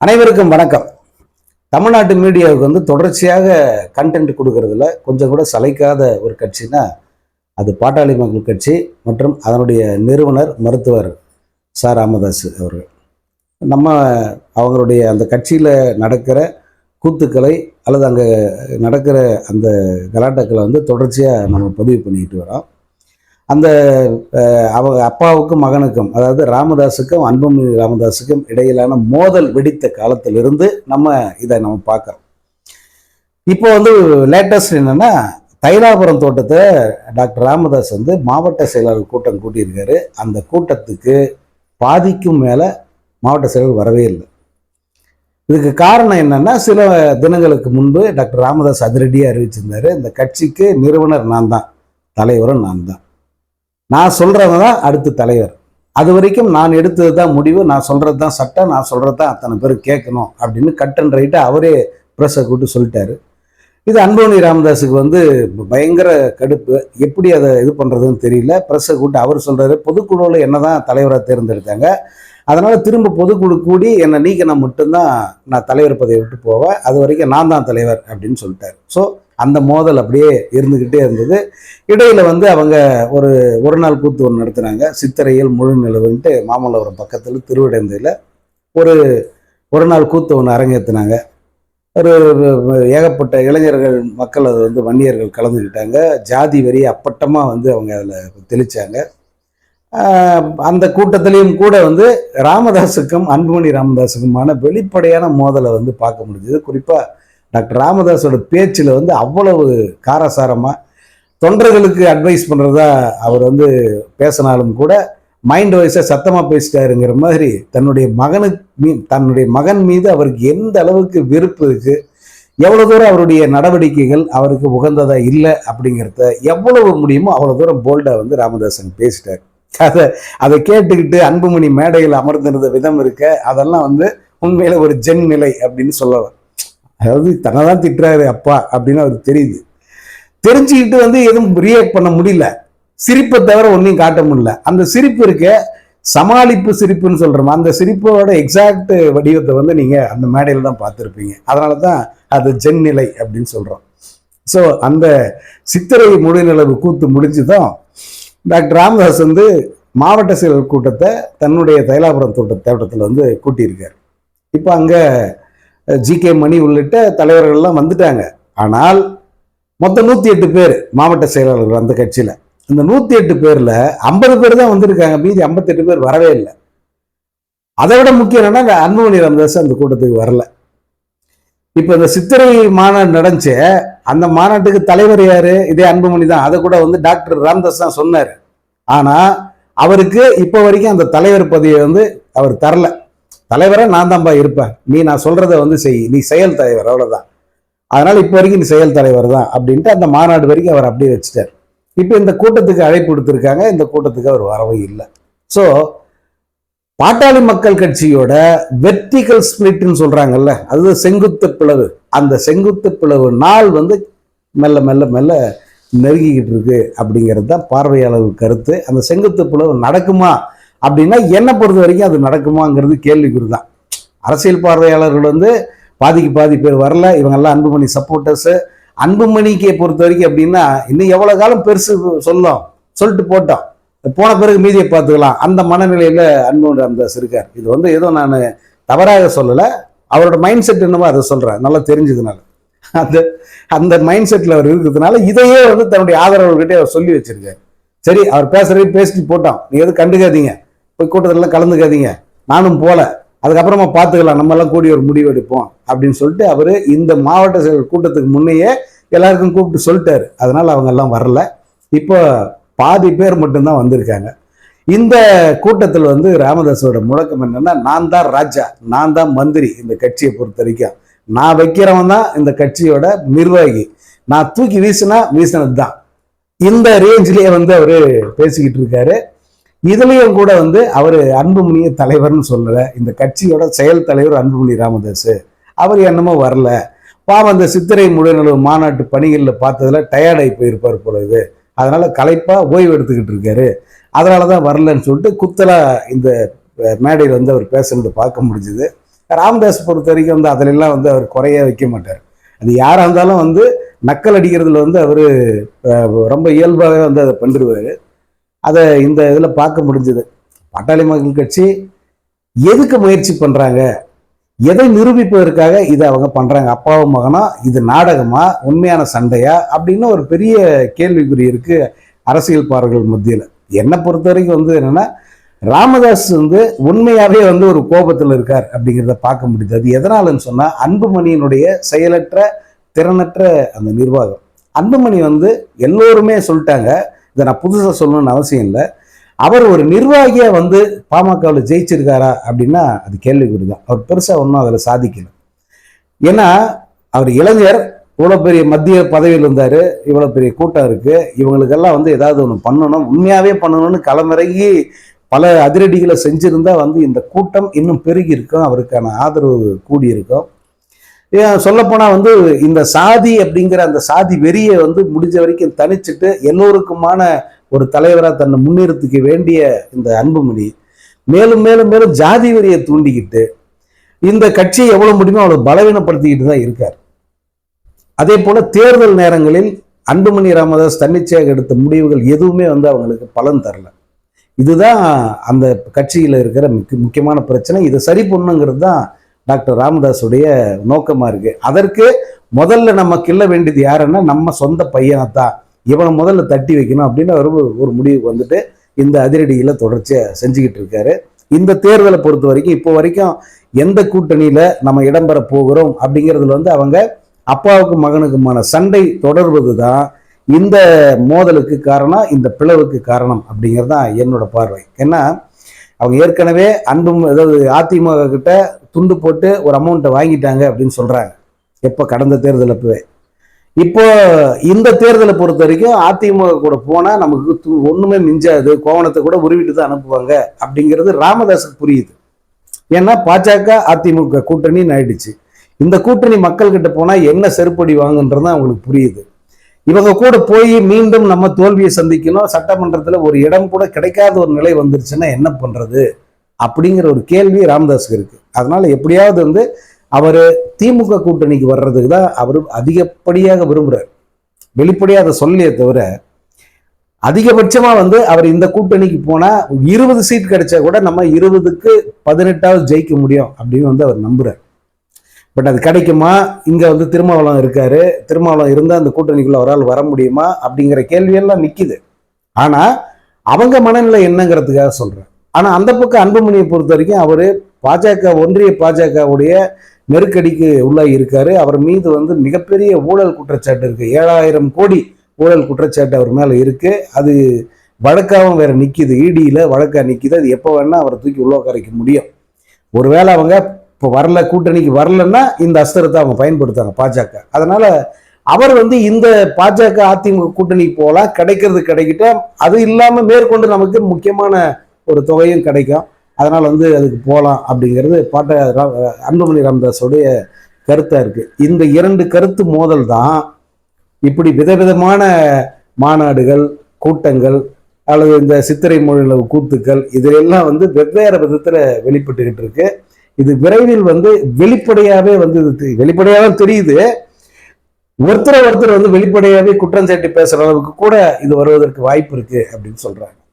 அனைவருக்கும் வணக்கம். தமிழ்நாட்டு மீடியாவுக்கு வந்து தொடர்ச்சியாக கண்டென்ட் கொடுக்கறதுல கொஞ்சம் கூட சளைக்காத ஒரு கட்சினா அது பாட்டாளி மக்கள் கட்சி மற்றும் அதனுடைய நிறுவனர் மருத்துவர் ச. ராமதாஸ் அவர்கள். நம்ம அவங்களுடைய அந்த கட்சியில் நடக்கிற கூத்துக்களை அல்லது அங்கே நடக்கிற அந்த கலாட்டாக்களை வந்து தொடர்ச்சியாக நம்ம பதிவு பண்ணிக்கிட்டு வரோம். அந்த அவ அப்பாவுக்கும் மகனுக்கும் அதாவது ராமதாஸுக்கும் அன்புமணி ராமதாஸுக்கும் இடையிலான மோதல் வெடித்த காலத்திலிருந்து நம்ம இதை நம்ம பார்க்குறோம். இப்போ வந்து லேட்டஸ்ட் என்னென்னா தைலாபுரம் தோட்டத்தை டாக்டர் ராமதாஸ் வந்து மாவட்ட செயலாளர் கூட்டம் கூட்டியிருக்காரு. அந்த கூட்டத்துக்கு பாதிக்கும் மேலே மாவட்ட செயலர் வரவே இல்லை. இதுக்கு காரணம் என்னென்னா சில தினங்களுக்கு முன்பு டாக்டர் ராமதாஸ் அதிரடியாக அறிவிச்சிருந்தார். இந்த கட்சிக்கு நிறுவனர் நான் தான் தலைவரும் நான் தான். நான் சொல்கிறவங்க தான் அடுத்த தலைவர். அது வரைக்கும் நான் எடுத்தது தான் முடிவு நான் சொல்கிறது தான் சட்டம் நான் சொல்கிறது தான் அத்தனை பேர் கேட்கணும் அப்படின்னு கட் அண்ட் ரைட்டு அவரே ப்ரெஸ்ஸை கூப்பிட்டு சொல்லிட்டாரு. இது அன்போனி ராமதாஸுக்கு வந்து பயங்கர கடுப்பு. எப்படி அதை இது பண்ணுறதுன்னு தெரியல. ப்ரெஸ்ஸை கூப்பிட்டு அவர் சொல்கிறாரு பொதுக்குழுவில் என்ன தான் தலைவராக தேர்ந்தெடுத்தாங்க அதனால் திரும்ப பொதுக்குழு கூடி என்னை நீக்கினா மட்டும்தான் நான் தலைவர் பதவியை விட்டு போவேன். அது வரைக்கும் நான் தான் தலைவர் அப்படின்னு சொல்லிட்டார். ஸோ அந்த மோதல் அப்படியே இருந்துக்கிட்டே இருந்தது. இடையில் வந்து அவங்க ஒரு ஒரு நாள் கூத்து ஒன்று நடத்துனாங்க. சித்திரையில் முழு நிலவுன்ட்டு மாமல்லபுரம் பக்கத்தில் திருவிடந்தையில் ஒரு ஒரு நாள் கூத்து ஒன்று அரங்கேற்றினாங்க ஒரு ஏகப்பட்ட இளைஞர்கள் மக்கள் அது வந்து வன்னியர்கள் கலந்துக்கிட்டாங்க ஜாதி வரி அப்பட்டமாக வந்து அவங்க அதில் தெளித்தாங்க அந்த கூட்டத்திலையும் கூட வந்து ராமதாஸுக்கும் அன்புமணி ராமதாஸுக்குமான வெளிப்படையான மோதலை வந்து பார்க்க முடிஞ்சது. குறிப்பாக டாக்டர் ராமதாஸோட பேச்சில் வந்து அவ்வளவு காரசாரமாக தொண்டர்களுக்கு அட்வைஸ் பண்ணுறதா அவர் வந்து பேசினாலும் கூட மைண்ட் வைஸாக சத்தமாக பேசிட்டாருங்கிற மாதிரி தன்னுடைய மகனுக்கு மீ தன்னுடைய மகன் மீது அவருக்கு எந்த அளவுக்கு வெறுப்பு இருக்குது எவ்வளோ தூரம் அவருடைய நடவடிக்கைகள் அவருக்கு உகந்ததாக இல்லை அப்படிங்கிறத எவ்வளவு முடியுமோ அவ்வளோ தூரம் போல்டாக வந்து ராமதாசன் பேசிட்டார். அதை அதை கேட்டுக்கிட்டு அன்புமணி மேடையில் அமர்ந்திருந்த விதம் இருக்க அதெல்லாம் வந்து உண்மையில் ஒரு ஜென் நிலை அப்படின்னு சொல்லலாம். அதாவது தன்னை தான் திட்டுறாரு அப்பா அப்படின்னு அவருக்கு தெரியுது. தெரிஞ்சுக்கிட்டு வந்து எதுவும் ரியாக்ட் பண்ண முடியல. சிரிப்பை தவிர ஒன்றையும் காட்ட முடியல. அந்த சிரிப்பு இருக்க சமாளிப்பு சிரிப்புன்னு சொல்கிறோம் அந்த சிரிப்போட எக்ஸாக்ட் வடிவத்தை வந்து நீங்கள் அந்த மேடையில் தான் பார்த்துருப்பீங்க. அதனால தான் அது ஜென் நிலை அப்படின்னு சொல்கிறோம் ஸோ அந்த சித்திரை முழுநிலவு கூத்து முடிஞ்சுதான் டாக்டர் ராமதாஸ் வந்து மாவட்ட செயலர் கூட்டத்தை தன்னுடைய தைலாபுரம் தோட்ட தோட்டத்தில் வந்து கூட்டியிருக்கார். இப்போ அங்கே ஜி கே மணி உள்ளிட்ட தலைவர்கள்லாம் வந்துட்டாங்க. ஆனால் மொத்தம் நூற்றி எட்டு பேர் மாவட்ட செயலாளர்கள் அந்த கட்சியில். இந்த நூற்றி எட்டு பேரில் ஐம்பது பேர் தான் வந்திருக்காங்க. மீதி ஐம்பத்தெட்டு பேர் வரவே இல்லை. அதை விட முக்கியம் என்னன்னா அன்புமணி ராமதாஸ் அந்த கூட்டத்துக்கு வரல. இப்போ இந்த சித்திரை மாநாடு நடந்துச்சு. அந்த மாநாட்டுக்கு தலைவர் யாரு? இதே அன்புமணி தான். அதை கூட வந்து டாக்டர் ராம்தாஸ் தான் சொன்னார். ஆனால் அவருக்கு இப்போ வரைக்கும் அந்த தலைவர் பதவியை வந்து அவர் தரல. தலைவரை நான் தான்ப்பா இருப்பேன். நீ நான் சொல்கிறத வந்து செய். நீ செயல் தலைவர் அவ்வளோதான் அதனால் இப்போ வரைக்கும் நீ செயல் தலைவர் தான் அப்படின்ட்டு அந்த மாநாடு வரைக்கும் அவர் அப்படியே வச்சுட்டார். இப்போ இந்த கூட்டத்துக்கு அழைப்பு கொடுத்துருக்காங்க இந்த கூட்டத்துக்கு அவர் வரவும் இல்லை. ஸோ பாட்டாளி மக்கள் கட்சியோட வெர்டிகல் ஸ்பிளிட்னு சொல்கிறாங்கல்ல அது செங்குத்து பிளவு. அந்த செங்குத்து பிளவு நாள் வந்து மெல்ல மெல்ல மெல்ல நெருங்கிக்கிட்டு இருக்கு அப்படிங்கிறது தான் பார்வையாளர் கருத்து. அந்த செங்குத்து பிளவு நடக்குமா அப்படின்னா என்னை பொறுத்த வரைக்கும் அது நடக்குமாங்கிறது கேள்விக்குறி தான் அரசியல் பார்வையாளர்கள் வந்து பாதிக்கு பாதி பேர் வரல இவங்கெல்லாம் அன்புமணி சப்போர்ட்டர்ஸு அன்புமணிக்கு பொறுத்த வரைக்கும் அப்படின்னா இன்னும் எவ்வளோ காலம் பெருசு சொல்லும் சொல்லிட்டு போட்டோம். போன பிறகு மீதியை பார்த்துக்கலாம். அந்த மனநிலையில் அன்புமணி ராமதாஸ் இருக்கார் இது வந்து ஏதோ நான் தவறாக சொல்லலை. அவரோட மைண்ட் செட் என்னவோ அதை சொல்கிறேன் நல்லா தெரிஞ்சதுனால. அந்த அந்த மைண்ட் செட்டில் அவர் இருக்கிறதுனால இதையே வந்து தன்னுடைய ஆதரவர்கிட்டே அவர் சொல்லி வச்சிருக்காரு. சரி அவர் பேசுகிறதே பேசிட்டு போட்டோம். நீ எதுவும் கண்டுக்காதீங்க. போய் கூட்டத்தில் கலந்துக்காதீங்க. நானும் போல. அதுக்கப்புறமா பார்த்துக்கலாம் நம்ம எல்லாம் கூடி ஒரு முடிவு எடுப்போம். அப்படின்னு சொல்லிட்டு அவர் இந்த மாவட்ட செயலர் கூட்டத்துக்கு முன்னையே எல்லாருக்கும் கூப்பிட்டு சொல்லிட்டாரு. அதனால் அவங்க எல்லாம் வரல. இப்போ பாதி பேர் மட்டும்தான் வந்திருக்காங்க. இந்த கூட்டத்தில் வந்து ராமதாஸோட முழக்கம் என்னென்னா நான் தான் ராஜா நான் தான் மந்திரி இந்த கட்சியை பொறுத்த வரைக்கும். நான் வைக்கிறவன் தான் இந்த கட்சியோட நிர்வாகி. நான் தூக்கி வீசினா வீசினது தான் இந்த ரேஞ்சிலேயே வந்து அவர் பேசிக்கிட்டு இருக்காரு. இதுலேயும் கூட வந்து அவர் அன்புமணிய தலைவர்னு சொல்லல. இந்த கட்சியோட செயல் தலைவர் அன்புமணி ராமதாஸ் அவர் என்னமோ வரல. பாவம் அந்த சித்திரை முழுநிலவு மாநாட்டு பணிகளில் பார்த்ததில் டயர்டாகி போயிருப்பார் போல இது. கலைப்பாக ஓய்வு எடுத்துக்கிட்டு இருக்காரு. அதனால தான் வரலன்னு சொல்லிட்டு குத்தலா இந்த மேடையில் வந்து அவர் பேசுனது பார்க்க முடிஞ்சுது. ராமதாஸ் பொறுத்த வரைக்கும் வந்து அதிலெல்லாம் வந்து அவர் குறைய வைக்க மாட்டார். அது யாராக இருந்தாலும் வந்து நக்கல் அடிக்கிறதுல வந்து அவர் ரொம்ப இயல்பாகவே வந்து அதை பண்ணிடுவார். அதை இந்த இதில் பார்க்க முடிஞ்சது. பாட்டாளி மக்கள் கட்சி எதுக்கு முயற்சி பண்ணுறாங்க எதை நிரூபிப்பதற்காக இதை அவங்க பண்ணுறாங்க அப்பாவும் மகனா? இது நாடகமா? உண்மையான சண்டையா? அப்படின்னு ஒரு பெரிய கேள்விக்குறி இருக்குது அரசியல் பாடல்கள் மத்தியில். என்னை பொறுத்த வரைக்கும் வந்து என்னென்னா ராமதாஸ் வந்து உண்மையாகவே வந்து ஒரு கோபத்தில் இருக்கார் அப்படிங்கிறத பார்க்க முடியுது. அது எதனாலன்னு சொன்னால் அன்புமணியினுடைய செயலற்ற திறனற்ற அந்த நிர்வாகம். அன்புமணி வந்து எல்லோருமே சொல்லிட்டாங்க இதை நான் புதுசாக சொல்லணும்னு அவசியம் இல்லை. அவர் ஒரு நிர்வாகியாக வந்து பாமகவில் ஜெயிச்சிருக்காரா அப்படின்னா அது கேள்விக்குறி தான் அவர் பெருசாக ஒன்றும் அதில் சாதிக்கல. ஏன்னா அவர் இளைஞர் இவ்வளோ பெரிய மத்திய பதவியில் இருந்தார் இவ்வளோ பெரிய கூட்டம் இருக்குது இவங்களுக்கெல்லாம் வந்து ஏதாவது ஒன்று பண்ணணும் உண்மையாகவே பண்ணணும்னு களமிறங்கி பல அதிரடிகளை செஞ்சுருந்தா வந்து இந்த கூட்டம் இன்னும் பெருகி இருக்கும் அவருக்கான ஆதரவு கூடி இருக்கும் சொல்லப்போனால் வந்து இந்த சாதி அப்படிங்கிற அந்த சாதி வெறியை வந்து முடிஞ்ச வரைக்கும் தனிச்சிட்டு எல்லோருக்குமான ஒரு தலைவராக தன்னை முன்னிறுத்திக்க வேண்டிய இந்த அன்புமணி மேலும் மேலும் மேலும் ஜாதி வெறியை தூண்டிக்கிட்டு இந்த கட்சியை எவ்வளோ முடியுமோ அவ்வளோ பலவீனப்படுத்திக்கிட்டு தான் இருக்கார். அதே போல் தேர்தல் நேரங்களில் அன்புமணி ராமதாஸ் தன்னிச்சையாக எடுத்த முடிவுகள் எதுவுமே வந்து அவங்களுக்கு பலன் தரல. இதுதான் அந்த கட்சியில் இருக்கிற முக்கியமான பிரச்சனை. இதை சரி பண்ணுங்கிறது தான் டாக்டர் ராமதாஸுடைய நோக்கமாக இருக்கு. அதற்கு முதல்ல நம்ம கிள்ள வேண்டியது யாருன்னா நம்ம சொந்த பையனை தான் இவனை முதல்ல தட்டி வைக்கணும் அப்படின்னு அவர் ஒரு முடிவுக்கு வந்துட்டு இந்த அதிரடியில் தொடர்ச்சியாக செஞ்சுக்கிட்டு இருக்காரு. இந்த தேர்தலை பொறுத்த வரைக்கும் இப்போ வரைக்கும் எந்த கூட்டணியில் நம்ம இடம்பெற போகிறோம் அப்படிங்கிறதுல வந்து அவங்க அப்பாவுக்கும் மகனுக்குமான சண்டை தொடர்வது தான் இந்த மோதலுக்கு காரணம் இந்த பிளவுக்கு காரணம் அப்படிங்கிறது தான் என்னோட பார்வை. ஏன்னா அவங்க ஏற்கனவே அன்பும் அதாவது அதிமுக கிட்ட துண்டு போட்டு ஒரு அமௌண்ட்டை வாங்கிட்டாங்க அப்படின்னு சொல்கிறாங்க எப்போ? கடந்த தேர்தல் அப்பவே இப்போ இந்த தேர்தலை பொறுத்த வரைக்கும் அதிமுக கூட போனால் நமக்கு து- மிஞ்சாது. கோவணத்தை கூட உருவிட்டு தான் அனுப்புவாங்க அப்படிங்கிறது ராமதாஸுக்கு புரியுது. ஏன்னா பாஜக அதிமுக கூட்டணின்னு ஆயிடுச்சு. இந்த கூட்டணி மக்கள்கிட்ட போனால் என்ன செருப்படி வாங்குன்றது அவங்களுக்கு புரியுது. இவங்க கூட போய் மீண்டும் நம்ம தோல்வியை சந்திக்கணும். சட்டமன்றத்தில் ஒரு இடம் கூட கிடைக்காத ஒரு நிலை வந்துருச்சுன்னா என்ன பண்ணுறது அப்படிங்கிற ஒரு கேள்வி ராமதாஸுக்கு இருக்குது அதனால் எப்படியாவது வந்து அவர் திமுக கூட்டணிக்கு வர்றதுக்கு தான் அவர் அதிகப்படியாக விரும்புகிறார் வெளிப்படையாக அதை சொல்லியே தவிர அதிகபட்சமாக வந்து அவர் இந்த கூட்டணிக்கு போனால் இருபது சீட் கிடைச்சா கூட நம்ம இருபதுக்கு பதினெட்டாவது ஜெயிக்க முடியும் அப்படின்னு வந்து அவர் நம்புகிறார் பட் அது கிடைக்குமா? இங்கே வந்து திருமாவளம் இருக்காரு. திருமாவளம் இருந்தால் அந்த கூட்டணிக்குள்ளே அவரால் வர முடியுமா? அப்படிங்கிற கேள்வியெல்லாம் நிற்கிது ஆனால் அவங்க மனநிலை என்னங்கிறதுக்காக சொல்கிறேன் ஆனால் அந்த பக்கம் அன்புமணியை பொறுத்த வரைக்கும் அவர் பாஜக ஒன்றிய பாஜகவுடைய நெருக்கடிக்கு உள்ளாகி இருக்காரு. அவர் மீது வந்து மிகப்பெரிய ஊழல் குற்றச்சாட்டு இருக்குது ஏழாயிரம் கோடி ஊழல் குற்றச்சாட்டு அவர் மேலே இருக்கு. அது வழக்காகவும் வேற நிற்கிது ஈடியில் வழக்காக நிற்கிது அது எப்போ வேணால் அவரை தூக்கி உள்ள கரைக்க முடியும். ஒருவேளை அவங்க இப்போ வரல கூட்டணிக்கு வரலன்னா இந்த அஸ்திரத்தை அவங்க பயன்படுத்தாங்க பாஜக. அதனால அவர் வந்து இந்த பாஜக அதிமுக கூட்டணிக்கு போகலாம் கிடைக்கிறது கிடைக்கிட்ட அது இல்லாமல் மேற்கொண்டு நமக்கு முக்கியமான ஒரு தொகையும் கிடைக்கும். அதனால் வந்து அதுக்கு போகலாம் அப்படிங்கிறது பாட்ட அன்புமணி ராமதாஸோடைய கருத்தாக இருக்குது இந்த இரண்டு கருத்து மோதல் தான் இப்படி விதவிதமான மாநாடுகள் கூட்டங்கள் அல்லது இந்த சித்திரை மொழியில் கூத்துக்கள் இதிலெல்லாம் வந்து வெவ்வேறு விதத்தில் வெளிப்பட்டுக்கிட்டு இருக்குது இது விரைவில் வந்து வெளிப்படையாவே வந்து இது தெ- வெளிப்படையாவே தெரியுது. ஒருத்தரை ஒருத்தர் வந்து வெளிப்படையாவே குற்றம் சாட்டி பேசுற அளவுக்கு கூட இது வருவதற்கு வாய்ப்பு இருக்கு அப்படின்னு சொல்றாங்க.